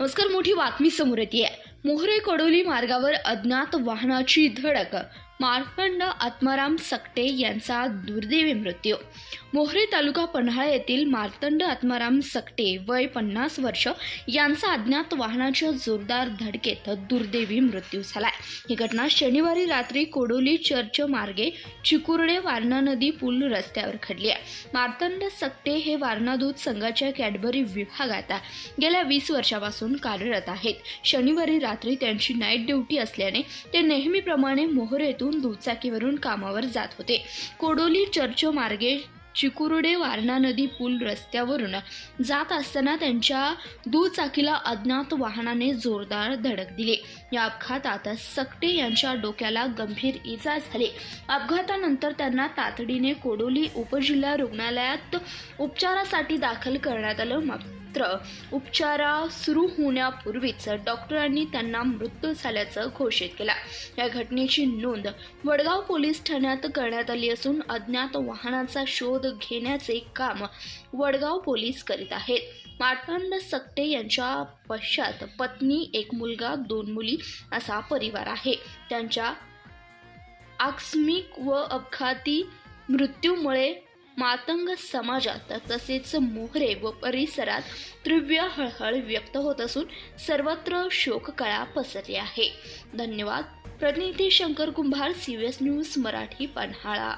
नमस्कार मोठी बातमी समोर येते. मोहरे कडोली मार्गावर अज्ञात वाहनाची धडक. मार्कंड आत्माराम सकटे यांचा दुर्दैवी मृत्यू. मोहरी तालुका पन्हाळा येथील मार्तंड आत्माराम सकटे वय पन्नास वर्ष यांचा अज्ञात वाहनाच्या जोरदार धडकेत दुर्दैवी मृत्यू झालाय. ही घटना शनिवारी रात्री कोडोली चर्च मार्गे चिकुर्डे वारणा नदी पूल रस्त्यावर घडली आहे. मार्तंड सकटे हे वारणा दूध संघाच्या कॅडबरी विभागात गेल्या वीस वर्षापासून कार्यरत आहेत. शनिवारी रात्री त्यांची नाईट ड्युटी असल्याने ते नेहमीप्रमाणे मोहरेतून दुचाकीवरून कामावर जात होते. कोडोली चर्चो मार्गे चिकुर्डे वारणा नदी पूल रस्त्यावरून जात असताना त्यांच्या दुचाकीला अज्ञात वाहनाने जोरदार धडक दिली. या अपघातात सकटे यांच्या डोक्याला गंभीर इजा झाली. अपघातानंतर त्यांना तातडीने कोडोली उपजिल्हा रुग्णालयात उपचारासाठी दाखल करण्यात आलं. मात्र उपचारा सुरू होण्यापूर्वीच डॉक्टरांनी त्यांना मृत्यू झाल्याचं घोषित केला. या घटनेची नोंद वडगाव पोलीस ठाण्यात करण्यात आली असून अज्ञात वाहनाचा शोध घेण्याचे काम वडगाव पोलीस करीत आहेत. मार्तंड सक्टे यांच्या पश्चात पत्नी एक मुलगा दोन मुली असा परिवार आहे. त्यांच्या आकस्मिक व अपघाती मृत्यूमुळे मातंग समाजात तसेच मोहरे व परिसरात तीव्र हळहळ व्यक्त होत असून सर्वत्र शोककळा पसरली आहे. धन्यवाद. प्रतिनिधी शंकर कुंभार सीबीएस न्यूज मराठी पन्हाळा.